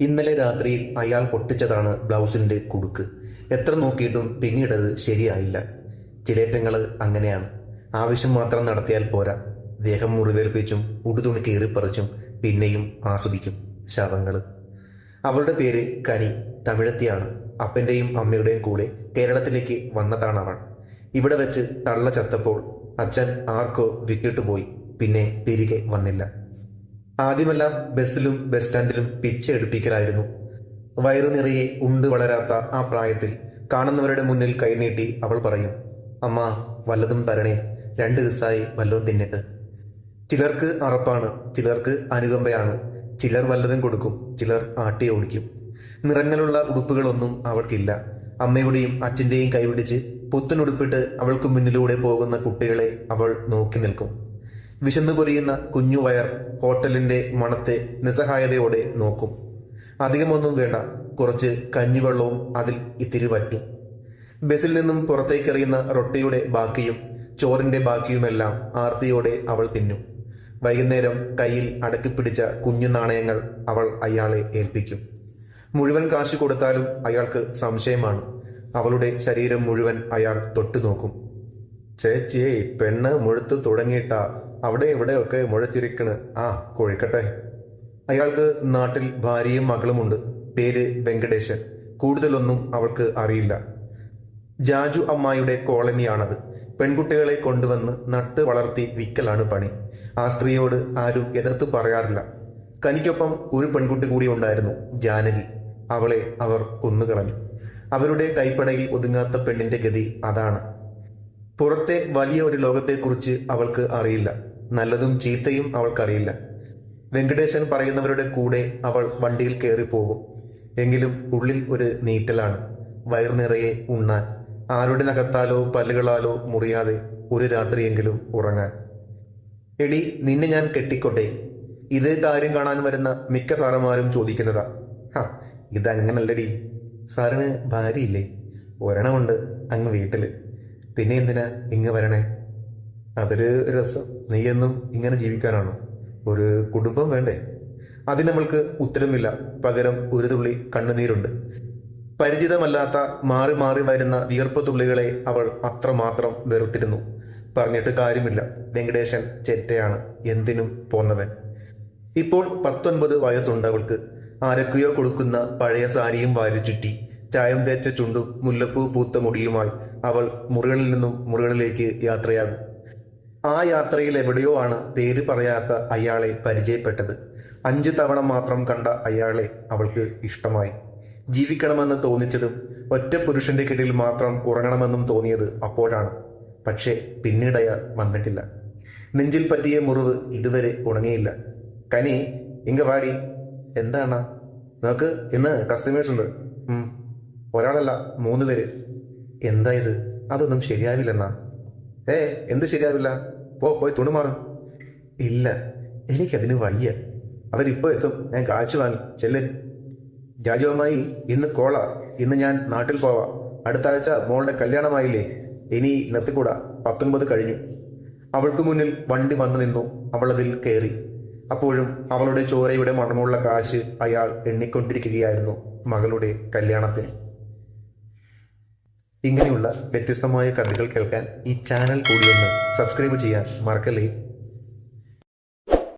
ഇന്നലെ രാത്രിയിൽ അയാൾ പൊട്ടിച്ചതാണ് ബ്ലൗസിന്റെ കുടുക്ക്. എത്ര നോക്കിയിട്ടും പിന്നീടത് ശരിയായില്ല. ചിലേറ്റങ്ങൾ അങ്ങനെയാണ്. ആവശ്യം മാത്രം നടത്തിയാൽ പോരാ. ദേഹം മുറിവേൽപ്പിച്ചും ഉടുതുണി കീറിപ്പറിച്ചും പിന്നെയും ആസ്വദിക്കും ശവങ്ങൾ അവളുടെ പേര് കനി തമിഴത്തിയാണ്. അപ്പന്റെയും അമ്മയുടെയും കൂടെ കേരളത്തിലേക്ക് വന്നതാണ് അവൾ. ഇവിടെ വെച്ച് തള്ള ചത്തപ്പോൾ അച്ഛൻ ആർക്കോ വിട്ടിട്ട് പോയി പിന്നെ തിരികെ വന്നില്ല. ആദ്യമെല്ലാം ബസ്സിലും ബസ് സ്റ്റാൻഡിലും പിച്ച് എടുപ്പിക്കലായിരുന്നു. വയറു നിറയെ ഉണ്ട് വളരാത്ത ആ പ്രായത്തിൽ കാണുന്നവരുടെ മുന്നിൽ കൈനീട്ടി അവൾ പറയും അമ്മ വല്ലതും തരണേ. രണ്ട് ദിവസമായി വല്ലതും തിന്നിട്ട്. ചിലർക്ക് അറപ്പാണ് ചിലർക്ക് അനുകമ്പയാണ്. ചിലർ വല്ലതും കൊടുക്കും ചിലർ ആട്ടി ഓടിക്കും. നിറങ്ങളുള്ള ഉടുപ്പുകളൊന്നും അവൾക്കില്ല. അമ്മയുടെയും അച്ഛന്റെയും കൈപിടിച്ച് പുത്തനുടുപ്പിട്ട് അവൾക്ക് മുന്നിലൂടെ പോകുന്ന കുട്ടികളെ അവൾ നോക്കി നിൽക്കും. വിശന്നു പൊരിയുന്ന കുഞ്ഞുവയർ ഹോട്ടലിന്റെ മണത്തെ നിസ്സഹായതയോടെ നോക്കും. അധികമൊന്നും വേണ്ട കുറച്ച് കഞ്ഞിവെള്ളവും അതിൽ ഇത്തിരി വറ്റും. ബസ്സിൽ നിന്നും പുറത്തേക്കെറിയുന്ന റൊട്ടിയുടെ ബാക്കിയും ചോറിന്റെ ബാക്കിയുമെല്ലാം ആർത്തിയോടെ അവൾ തിന്നു. വൈകുന്നേരം കയ്യിൽ അടക്കി പിടിച്ച കുഞ്ഞു നാണയങ്ങൾ അവൾ അയാളെ ഏൽപ്പിക്കും. മുഴുവൻ കാശ് കൊടുത്താലും അയാൾക്ക് സംശയമാണ്. അവളുടെ ശരീരം മുഴുവൻ അയാൾ തൊട്ടു നോക്കും ചേച്ചിയെ പെണ്ണ് മുഴുത്ത് തുടങ്ങിയിട്ടാ അവിടെ ഇവിടെ ഒക്കെ മുഴച്ചിരിക്കണ്. ആ കൊഴിക്കട്ടെ. അയാൾക്ക് നാട്ടിൽ ഭാര്യയും മകളുമുണ്ട് പേര് വെങ്കടേശൻ. കൂടുതലൊന്നും അവൾക്ക് അറിയില്ല. ജാജു അമ്മായിയുടെ കോളനിയാണത്. പെൺകുട്ടികളെ കൊണ്ടുവന്ന് നട്ട് വളർത്തി വിക്കലാണ് പണി. ആ സ്ത്രീയോട് ആരും എതിർത്ത് പറയാറില്ല. കനിക്കൊപ്പം ഒരു പെൺകുട്ടി കൂടി ഉണ്ടായിരുന്നു ജാനകി. അവളെ അവർ കൊന്നുകളഞ്ഞു. അവരുടെ കൈപ്പടയിൽ ഒതുങ്ങാത്ത പെണ്ണിന്റെ ഗതി അതാണ്. പുറത്തെ വലിയ ഒരു ലോകത്തെക്കുറിച്ച് അവൾക്ക് അറിയില്ല. നല്ലതും ചീത്തയും അവൾക്കറിയില്ല. വെങ്കടേശൻ പറയുന്നവരുടെ കൂടെ അവൾ വണ്ടിയിൽ കയറി പോകും എങ്കിലും ഉള്ളിൽ ഒരു നീറ്റലാണ്. വയറുനിറയെ ഉണ്ണാൻ. ആരുടെ നഖത്താലോ പല്ലുകളാലോ മുറിയാതെ ഒരു രാത്രിയെങ്കിലും ഉറങ്ങാൻ. എടി നിന്നെ ഞാൻ കെട്ടിക്കോട്ടെ. ഇത് കാര്യം കാണാൻ വരുന്ന മിക്ക സാറന്മാരും ചോദിക്കുന്നതാ. ഹാ ഇതങ്ങനല്ലടി. സാറിന് ഭാര്യയില്ലേ? ഒരെണ്ണമുണ്ട് അങ്ങ് വീട്ടിൽ. പിന്നെ എന്തിനാ ഇങ്ങ് വരണേ? അതൊരു രസം. നീയെന്നും ഇങ്ങനെ ജീവിക്കാനാണോ? ഒരു കുടുംബം വേണ്ടേ? അതിന് നമ്മൾക്ക് ഉത്തരമില്ല. പകരം ഒരു തുള്ളി കണ്ണുനീരുണ്ട്. പരിചിതമല്ലാത്ത മാറി മാറി വരുന്ന വിയർപ്പ് തുള്ളികളെ അവൾ അത്രമാത്രം വെറുത്തിരുന്നു. പറഞ്ഞിട്ട് കാര്യമില്ല. വെങ്കടേശൻ ചെറ്റയാണ്. എന്തിനും പോന്നവൻ. ഇപ്പോൾ പത്തൊൻപത് വയസ്സുണ്ട് അവൾക്ക്. ആരൊക്കെയോ കൊടുക്കുന്ന പഴയ സാരിയും വാരി ചുറ്റി ചായം തേച്ച ചുണ്ടും മുല്ലപ്പൂ പൂത്ത മുടിയുമായി. അവൾ മുറികളിൽ നിന്നും മുറികളിലേക്ക് യാത്രയാകും. ആ യാത്രയിൽ എവിടെയോ ആണ് പേര് പറയാത്ത അയാളെ പരിചയപ്പെട്ടത്. അഞ്ച് തവണ മാത്രം കണ്ട അയാളെ അവൾക്ക് ഇഷ്ടമായി. ജീവിക്കണമെന്ന് തോന്നിച്ചതും ഒറ്റ പുരുഷന്റെ കീഴിൽ മാത്രം ഉറങ്ങണമെന്നും തോന്നിയത് അപ്പോഴാണ്. പക്ഷേ പിന്നീട് അയാൾ വന്നിട്ടില്ല. നെഞ്ചിൽ പറ്റിയ മുറിവ് ഇതുവരെ ഉണങ്ങിയില്ല. കനി ഇങ്ങ വാടി. എന്താണ് നമുക്ക് ഇന്ന് കസ്റ്റമേഴ്സ് ഉണ്ട്. ഒരാളല്ല മൂന്ന് പേര്. എന്താ ഇത്? അതൊന്നും ശരിയാവില്ലെന്നാ. ഏ എന്ത് ശരിയാവില്ല? പോ പോയി തുണി ഇല്ല എനിക്കതിന് വയ്യ. അവരിപ്പോ എത്തും. ഞാൻ കാഴ്ച വാങ്ങി. ചെല്ല്. രാജവുമായി ഇന്ന് കോള. ഇന്ന് ഞാൻ നാട്ടിൽ പോവാ. അടുത്ത ആഴ്ച മോളുടെ കല്യാണമായില്ലേ. ഇനി നിർത്തിക്കൂടാ. പത്തൊൻപത് കഴിഞ്ഞു. അവൾക്ക് മുന്നിൽ വണ്ടി വന്നു നിന്നു. അവൾ അതിൽ കയറി അപ്പോഴും അവളുടെ ചോരയുടെ മണമുള്ള കാശ് അയാൾ എണ്ണിക്കൊണ്ടിരിക്കുകയായിരുന്നു മകളുടെ കല്യാണത്തിന്. ഇങ്ങനെയുള്ള വ്യത്യസ്തമായ കഥകൾ കേൾക്കാൻ ഈ ചാനൽ കൂടി ഒന്ന് സബ്സ്ക്രൈബ് ചെയ്യാൻ മറക്കല്ലേ?